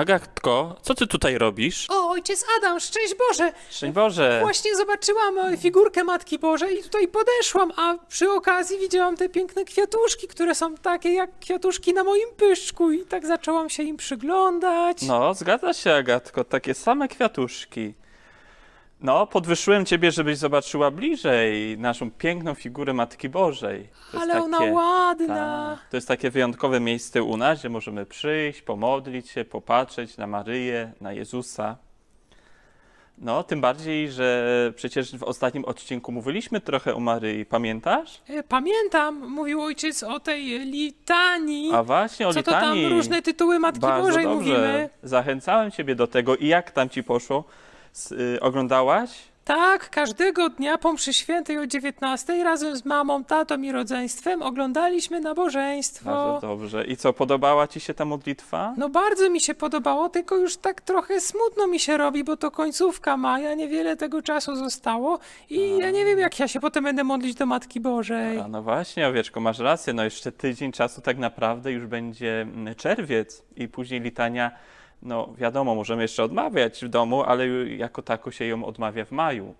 Agatko, co ty tutaj robisz? O, ojciec Adam, szczęść Boże! Szczęść Boże! Właśnie zobaczyłam e, figurkę Matki Bożej i tutaj podeszłam, a przy okazji widziałam te piękne kwiatuszki, które są takie jak kwiatuszki na moim pyszczku i tak zaczęłam się im przyglądać. No, zgadza się, Agatko, takie same kwiatuszki. No, podwyższyłem ciebie, żebyś zobaczyła bliżej naszą piękną figurę Matki Bożej. To jest Ale ona takie- ładna. Tak. To jest takie wyjątkowe miejsce u nas, gdzie możemy przyjść, pomodlić się, popatrzeć na Maryję, na Jezusa. No, tym bardziej, że przecież w ostatnim odcinku mówiliśmy trochę o Maryi, pamiętasz? E, Pamiętam, mówił ojciec o tej litanii. A właśnie o Co to tam różne tytuły Matki Bożej mówimy? Zachęcałem ciebie do tego. I jak tam ci poszło? Y, oglądałaś? Tak, każdego dnia po mszy świętej o 19 razem z mamą, tatą i rodzeństwem oglądaliśmy nabożeństwo. Bardzo dobrze. I co, podobała ci się ta modlitwa? No bardzo mi się podobało, tylko już tak trochę smutno mi się robi, bo to końcówka maja, niewiele tego czasu zostało i ja nie wiem jak ja się potem będę modlić do Matki Bożej. A no właśnie, Owieczko, masz rację. No jeszcze tydzień czasu tak naprawdę już będzie mm, czerwiec i później litania, no wiadomo, możemy jeszcze odmawiać w domu, ale jako tako się ją odmawia w maju.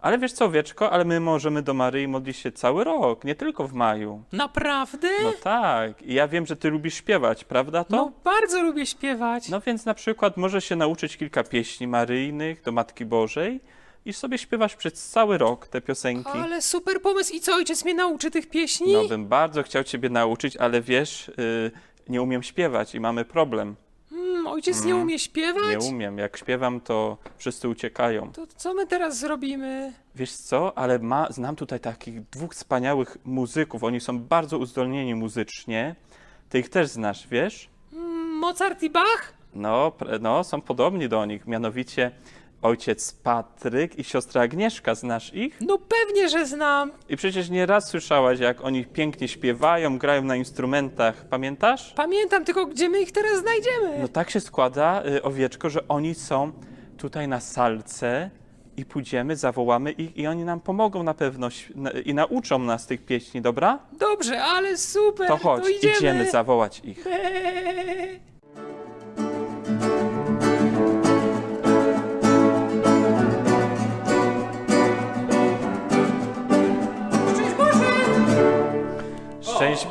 Ale wiesz co, Owieczko, ale my możemy do Maryi modlić się cały rok, nie tylko w maju. Naprawdę? No tak, i ja wiem, że ty lubisz śpiewać, prawda to? No bardzo lubię śpiewać. No więc na przykład możesz się nauczyć kilka pieśni maryjnych do Matki Bożej i sobie śpiewasz przez cały rok te piosenki. Ale super pomysł i co ojciec mnie nauczy tych pieśni? No bym bardzo chciał ciebie nauczyć, ale wiesz, y, nie umiem śpiewać i mamy problem. Ojciec nie umie śpiewać? Nie umiem. Jak śpiewam, to wszyscy uciekają. To co my teraz zrobimy? Wiesz co, ale ma, znam tutaj takich dwóch wspaniałych muzyków. Oni są bardzo uzdolnieni muzycznie. Ty ich też znasz, wiesz? Mm, Mozart i Bach? No, pr- no, są podobni do nich. Mianowicie ojciec Patryk i siostra Agnieszka. Znasz ich? No pewnie, że znam. I przecież nie raz słyszałaś, jak oni pięknie śpiewają, grają na instrumentach. Pamiętasz? Pamiętam tylko, gdzie my ich teraz znajdziemy. No tak się składa, y, owieczko, że oni są tutaj na salce i pójdziemy, zawołamy ich i oni nam pomogą na pewno ś- na, i nauczą nas tych pieśni, dobra? Dobrze, ale super. To chodź, idziemy. idziemy zawołać ich. Eee.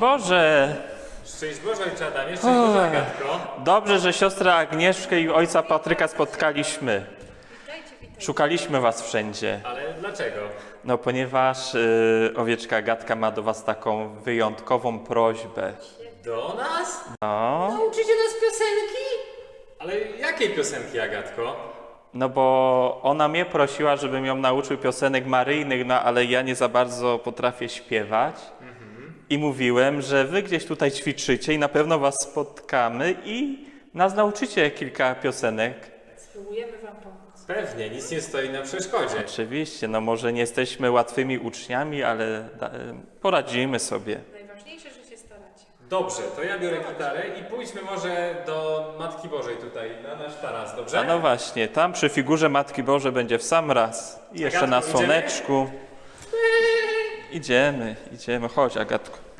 Boże! Szczęść Boże, Ojcze Adamie, szczęść Boże, Agatko. Dobrze, że siostra Agnieszkę i ojca Patryka spotkaliśmy. Szukaliśmy was wszędzie. Ale dlaczego? No ponieważ y, owieczka Agatka ma do was taką wyjątkową prośbę. Do nas? No, Nauczycie nas piosenki? Ale jakiej piosenki, Agatko? no bo ona mnie prosiła, żebym ją nauczył piosenek maryjnych, no ale ja nie za bardzo potrafię śpiewać. I mówiłem, że wy gdzieś tutaj ćwiczycie i na pewno was spotkamy i nas nauczycie kilka piosenek. Spróbujemy wam pomóc. Pewnie, nic nie stoi na przeszkodzie. Oczywiście, no może nie jesteśmy łatwymi uczniami, ale da, poradzimy sobie. Najważniejsze, że się staracie. Dobrze, to ja biorę gitarę i pójdźmy może do Matki Bożej tutaj, na nasz taras, dobrze? A no właśnie, tam przy figurze Matki Boże będzie w sam raz. I jeszcze na Agatko, idziemy? słoneczku. Idziemy, idziemy. Chodź, Agatko.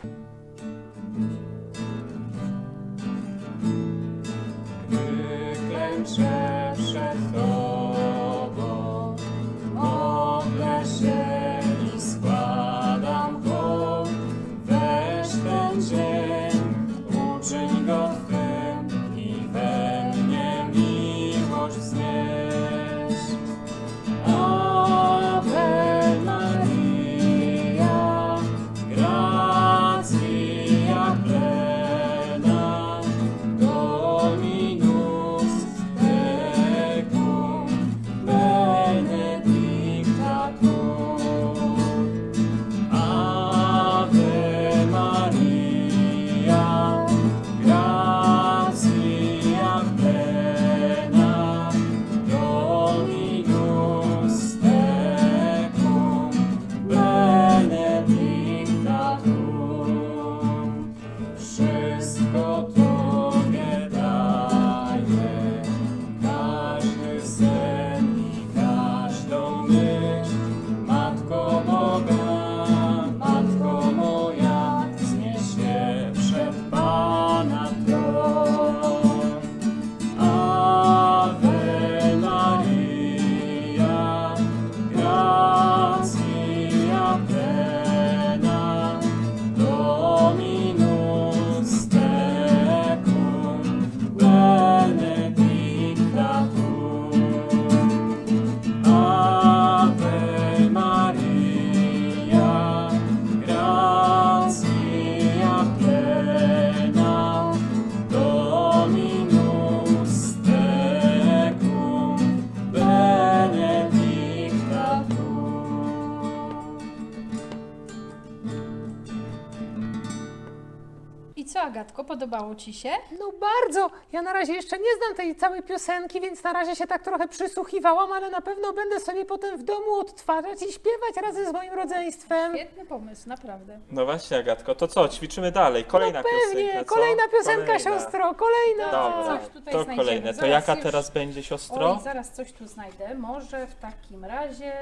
Co, Agatko, podobało ci się? No bardzo. Ja na razie jeszcze nie znam tej całej piosenki, więc na razie się tak trochę przysłuchiwałam, ale na pewno będę sobie potem w domu odtwarzać i śpiewać razem z moim rodzeństwem. Świetny pomysł, naprawdę. No właśnie, Agatko, to co? Ćwiczymy dalej. Kolejna no pewnie, piosenka, co? kolejna piosenka, Kolejna. siostro, kolejna. Dobra, Coś tutaj to znajdziemy. kolejne. To Zaraz jaka już- teraz będzie, siostro? Oj, zaraz coś tu znajdę. Może w takim razie...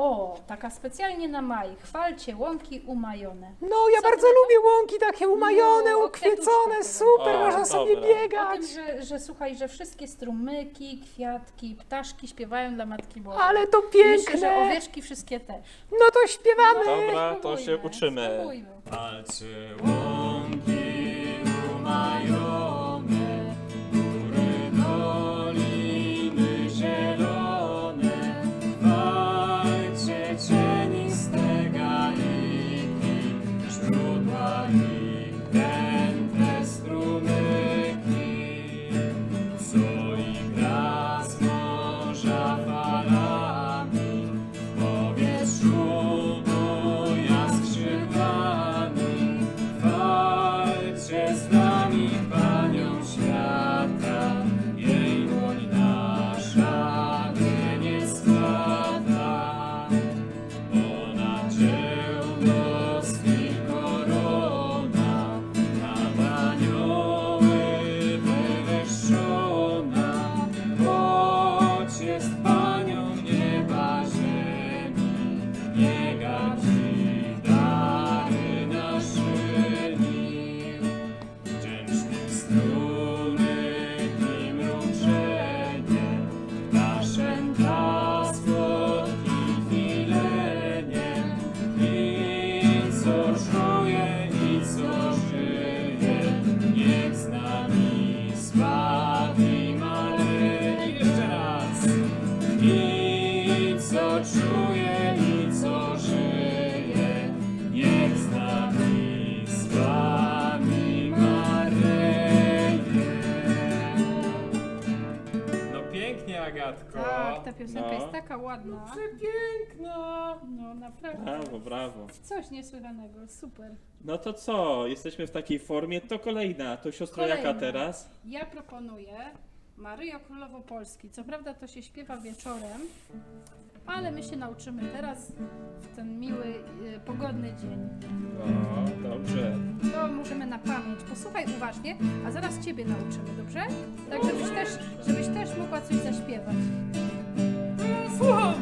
O, taka specjalnie na maj. Chwalcie łąki umajone. No, ja Co bardzo to? lubię łąki takie umajone, No, o ukwiecone, super, O, można sobie dobra. O biegać. tym, że, że słuchaj, że wszystkie strumyki, kwiatki, ptaszki śpiewają dla Matki Bożej. Ale to Myślę, że piękne. owieczki wszystkie też. No to śpiewamy. Dobra, to się Spróbujmy, uczymy. spróbujmy. Walczy łąki umajone, Agatko. Tak, ta piosenka No. jest taka ładna. Piękna. No naprawdę. Brawo, brawo. Coś niesłychanego, super. No to co? Jesteśmy w takiej formie, to kolejna. To siostro jaka Kolejna. teraz? Ja proponuję Maryjo Królowo Polski. Co prawda to się śpiewa wieczorem, ale my się nauczymy teraz w ten miły, y, pogodny dzień. O, dobrze. To możemy na pamięć. Posłuchaj uważnie, a zaraz Ciebie nauczymy, dobrze? Tak, żebyś też, żebyś też mogła coś zaśpiewać. Słucham.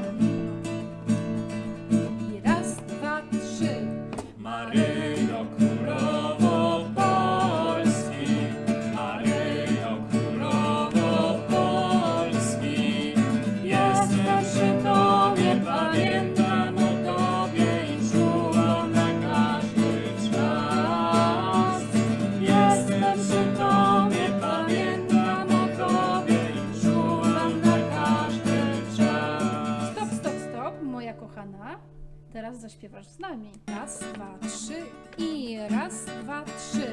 Raz, dwa, trzy i raz, dwa, trzy.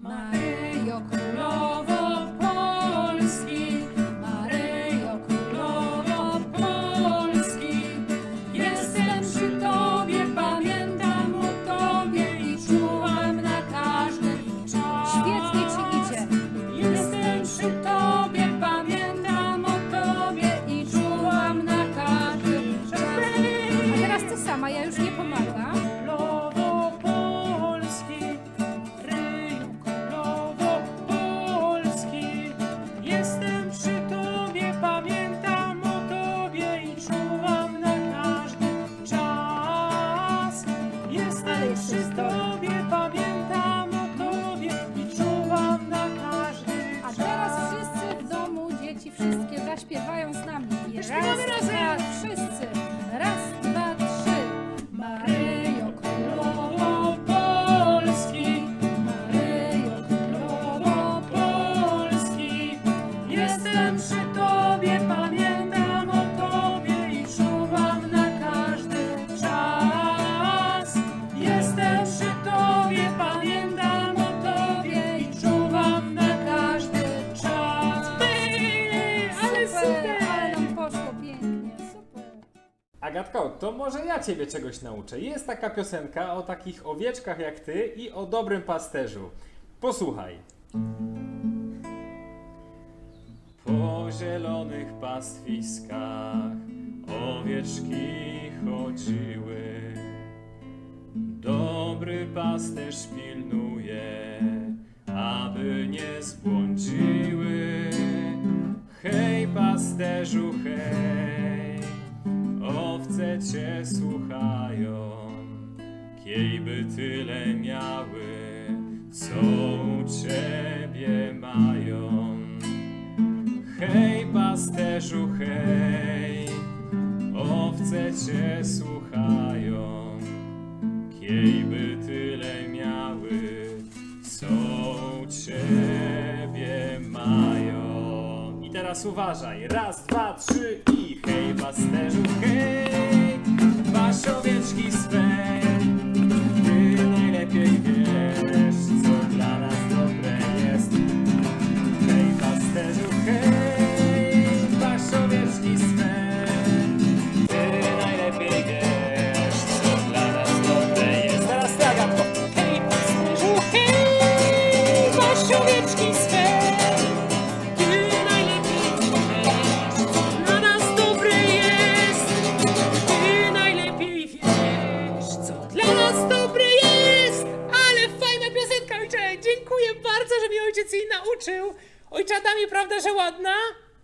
Maryjo Królowo Polski, Maryjo Królowo Polski. Jestem przy Tobie, pamiętam o Tobie i czułam na każdy czas. Świetnie Ci idzie. Jestem przy Tobie, pamiętam o Tobie i czułam na każdy czas. A teraz Ty sama, ja już nie zaśpiewają z nami. Raz, dwa, wszyscy. Agatko, to może ja Ciebie czegoś nauczę. Jest taka piosenka o takich owieczkach jak Ty i o dobrym pasterzu. Posłuchaj. Po zielonych pastwiskach owieczki chodziły. Dobry pasterz pilnuje, aby nie zbłądziły. Hej, pasterzu, hej, owce cię słuchają. Kiejby tyle miały, co u ciebie mają. Hej, pasterzu, hej, owce cię słuchają. Kiejby tyle miały, co u ciebie mają. I teraz uważaj, raz, dwa, trzy i hej, pasterzu, hej, masz owieczki swe. Ojcze Adamie, prawda, że ładna?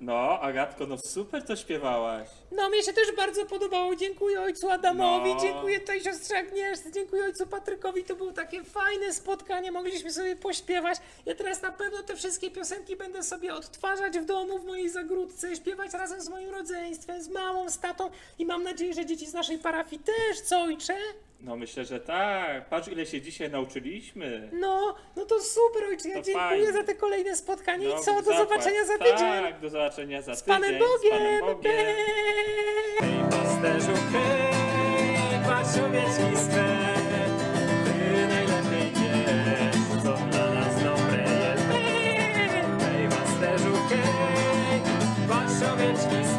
No, Agatko, no super to śpiewałaś. No, mnie się też bardzo podobało. Dziękuję ojcu Adamowi, No. dziękuję tutaj siostrze Agnieszce, dziękuję ojcu Patrykowi. To było takie fajne spotkanie, mogliśmy sobie pośpiewać. Ja teraz na pewno te wszystkie piosenki będę sobie odtwarzać w domu, w mojej zagródce, śpiewać razem z moim rodzeństwem, z mamą, z tatą i mam nadzieję, że dzieci z naszej parafii też, co ojcze? No myślę, że tak. Patrz ile się dzisiaj nauczyliśmy. No, no to super ojcze, ja To dziękuję fajnie. za te kolejne spotkanie No, i co, do zapłać. zobaczenia za tydzień. Tak, do zobaczenia za Z tydzień. Panem Z Panem Bogiem! Bogiem. Be! Hej, pasterzu, hej, swe, ty najlepiej wiesz, co dla nas dobre jest. Hej, pasterzu, hej, patrz swe.